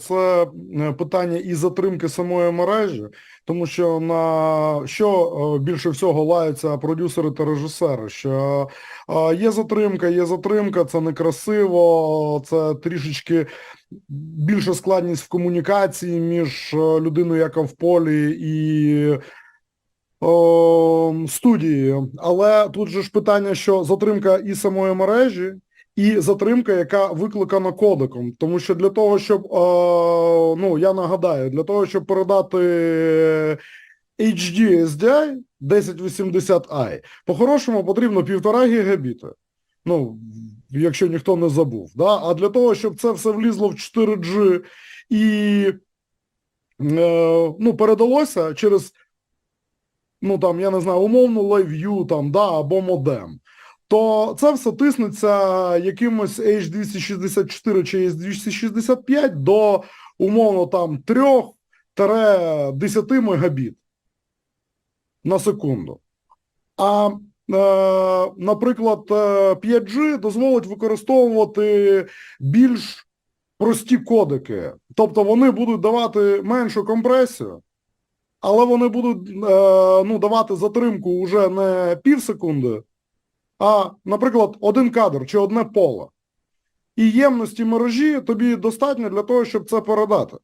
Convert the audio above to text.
це е, питання і затримки самої мережі, тому що на що е, більше всього лаються продюсери та режисери, що е, є затримка, є затримка, це некрасиво, це трішечки більша складність в комунікації між людиною, яка в полі, і студією. Але тут же ж питання, що затримка і самої мережі, і затримка, яка викликана кодеком. Тому що для того, щоб, е, ну, я нагадаю, для того, щоб передати HD SDI 1080i, по-хорошому потрібно півтора гігабіта. Ну, якщо ніхто не забув. Да? А для того, щоб це все влізло в 4G і е, ну, передалося через, ну там, я не знаю, умовну LiveView там, да, або модем, то це все тиснеться якимось H264 чи H265 до умовно там 3-10 мегабіт на секунду. А, е, наприклад, е, 5G дозволить використовувати більш прості кодики. Тобто вони будуть давати меншу компресію, але вони будуть е, ну, давати затримку вже не пів секунди, а, наприклад, один кадр чи одне поле. І ємності мережі тобі достатньо для того, щоб це передати.